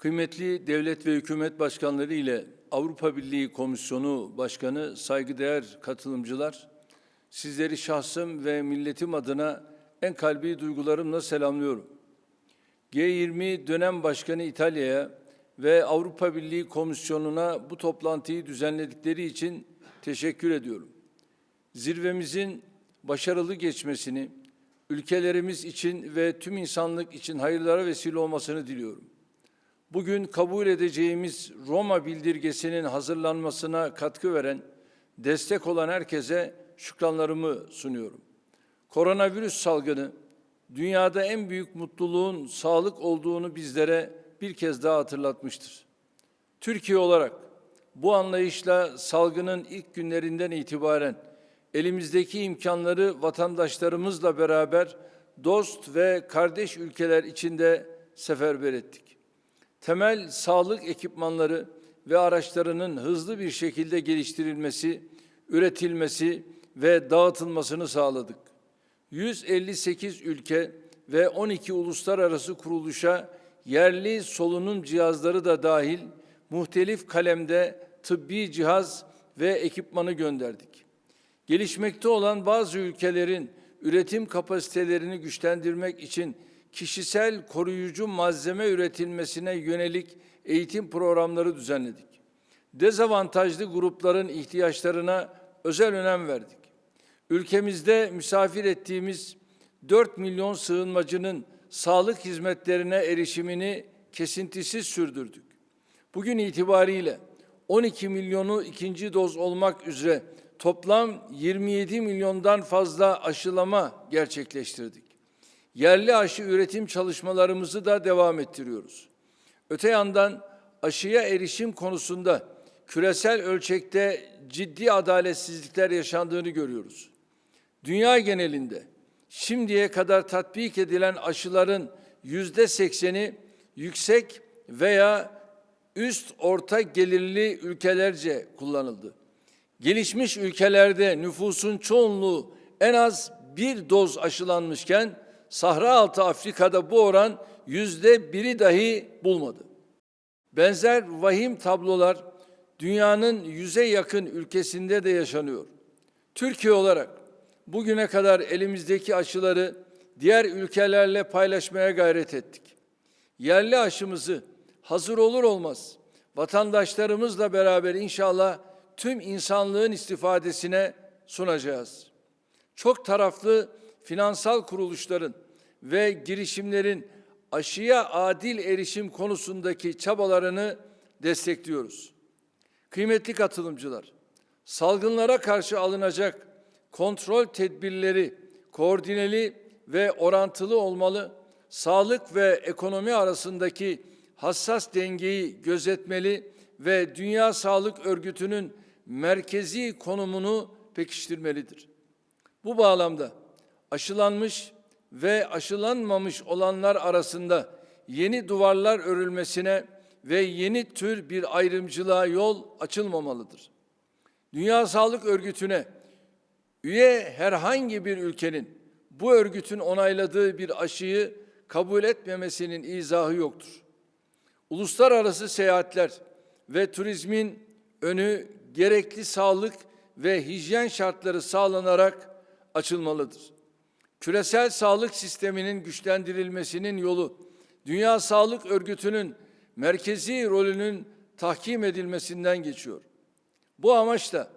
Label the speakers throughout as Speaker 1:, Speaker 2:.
Speaker 1: Kıymetli devlet ve hükümet başkanları ile Avrupa Birliği Komisyonu Başkanı, saygıdeğer katılımcılar, sizleri şahsım ve milletim adına en kalbi duygularımla selamlıyorum. G20 dönem başkanı İtalya'ya ve Avrupa Birliği Komisyonu'na bu toplantıyı düzenledikleri için teşekkür ediyorum. Zirvemizin başarılı geçmesini, ülkelerimiz için ve tüm insanlık için hayırlara vesile olmasını diliyorum. Bugün kabul edeceğimiz Roma bildirgesinin hazırlanmasına katkı veren, destek olan herkese şükranlarımı sunuyorum. Koronavirüs salgını dünyada en büyük mutluluğun sağlık olduğunu bizlere bir kez daha hatırlatmıştır. Türkiye olarak bu anlayışla salgının ilk günlerinden itibaren elimizdeki imkanları vatandaşlarımızla beraber dost ve kardeş ülkeler içinde seferber ettik. Temel sağlık ekipmanları ve araçlarının hızlı bir şekilde geliştirilmesi, üretilmesi ve dağıtılmasını sağladık. 158 ülke ve 12 uluslararası kuruluşa yerli solunum cihazları da dahil muhtelif kalemde tıbbi cihaz ve ekipmanı gönderdik. Gelişmekte olan bazı ülkelerin üretim kapasitelerini güçlendirmek için kişisel koruyucu malzeme üretilmesine yönelik eğitim programları düzenledik. Dezavantajlı grupların ihtiyaçlarına özel önem verdik. Ülkemizde misafir ettiğimiz 4 milyon sığınmacının sağlık hizmetlerine erişimini kesintisiz sürdürdük. Bugün itibariyle 12 milyonu ikinci doz olmak üzere toplam 27 milyondan fazla aşılama gerçekleştirdik. Yerli aşı üretim çalışmalarımızı da devam ettiriyoruz. Öte yandan aşıya erişim konusunda küresel ölçekte ciddi adaletsizlikler yaşandığını görüyoruz. Dünya genelinde şimdiye kadar tatbik edilen aşıların yüzde sekseni yüksek veya üst orta gelirli ülkelerce kullanıldı. Gelişmiş ülkelerde nüfusun çoğunluğu en az bir doz aşılanmışken Sahra altı Afrika'da bu oran yüzde biri dahi bulmadı. Benzer vahim tablolar dünyanın yüze yakın ülkesinde de yaşanıyor. Türkiye olarak bugüne kadar elimizdeki aşıları diğer ülkelerle paylaşmaya gayret ettik. Yerli aşımızı hazır olur olmaz vatandaşlarımızla beraber inşallah tüm insanlığın istifadesine sunacağız. Çok taraflı finansal kuruluşların ve girişimlerin aşıya adil erişim konusundaki çabalarını destekliyoruz. Kıymetli katılımcılar, salgınlara karşı alınacak kontrol tedbirleri koordineli ve orantılı olmalı, sağlık ve ekonomi arasındaki hassas dengeyi gözetmeli ve Dünya Sağlık Örgütü'nün merkezi konumunu pekiştirmelidir. Bu bağlamda aşılanmış ve aşılanmamış olanlar arasında yeni duvarlar örülmesine ve yeni tür bir ayrımcılığa yol açılmamalıdır. Dünya Sağlık Örgütü'ne üye herhangi bir ülkenin bu örgütün onayladığı bir aşıyı kabul etmemesinin izahı yoktur. Uluslararası seyahatler ve turizmin önü gerekli sağlık ve hijyen şartları sağlanarak açılmalıdır. Küresel sağlık sisteminin güçlendirilmesinin yolu Dünya Sağlık Örgütü'nün merkezi rolünün tahkim edilmesinden geçiyor. Bu amaçla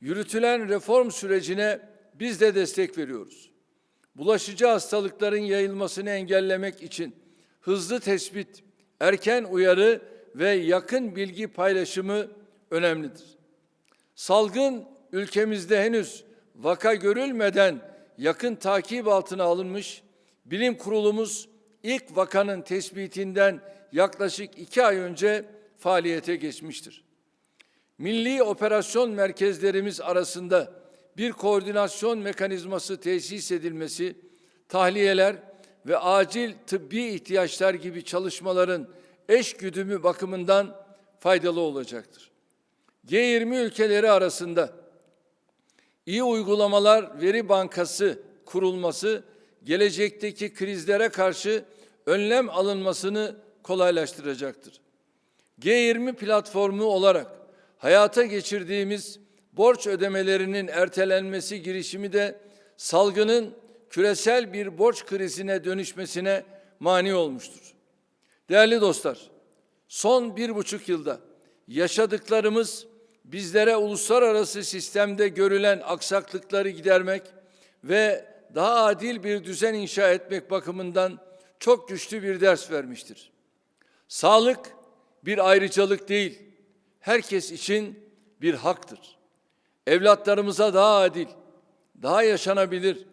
Speaker 1: yürütülen reform sürecine biz de destek veriyoruz. Bulaşıcı hastalıkların yayılmasını engellemek için hızlı tespit, erken uyarı ve yakın bilgi paylaşımı önemlidir. Salgın ülkemizde henüz vaka görülmeden yakın takip altına alınmış, bilim kurulumuz ilk vakanın tespitinden yaklaşık iki ay önce faaliyete geçmiştir. Milli operasyon merkezlerimiz arasında bir koordinasyon mekanizması tesis edilmesi, tahliyeler ve acil tıbbi ihtiyaçlar gibi çalışmaların eş güdümü bakımından faydalı olacaktır. G20 ülkeleri arasında iyi uygulamalar veri bankası kurulması gelecekteki krizlere karşı önlem alınmasını kolaylaştıracaktır. G20 platformu olarak hayata geçirdiğimiz borç ödemelerinin ertelenmesi girişimi de salgının küresel bir borç krizine dönüşmesine mani olmuştur. Değerli dostlar, son bir buçuk yılda yaşadıklarımız bizlere uluslararası sistemde görülen aksaklıkları gidermek ve daha adil bir düzen inşa etmek bakımından çok güçlü bir ders vermiştir. Sağlık bir ayrıcalık değil, herkes için bir haktır. Evlatlarımıza daha adil, daha yaşanabilir,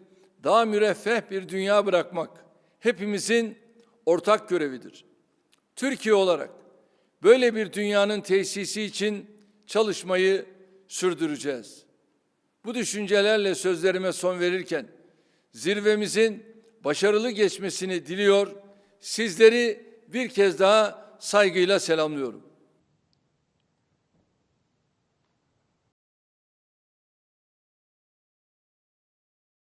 Speaker 1: daha müreffeh bir dünya bırakmak hepimizin ortak görevidir. Türkiye olarak böyle bir dünyanın tesisi için çalışmayı sürdüreceğiz. Bu düşüncelerle sözlerime son verirken zirvemizin başarılı geçmesini diliyor, sizleri bir kez daha saygıyla selamlıyorum.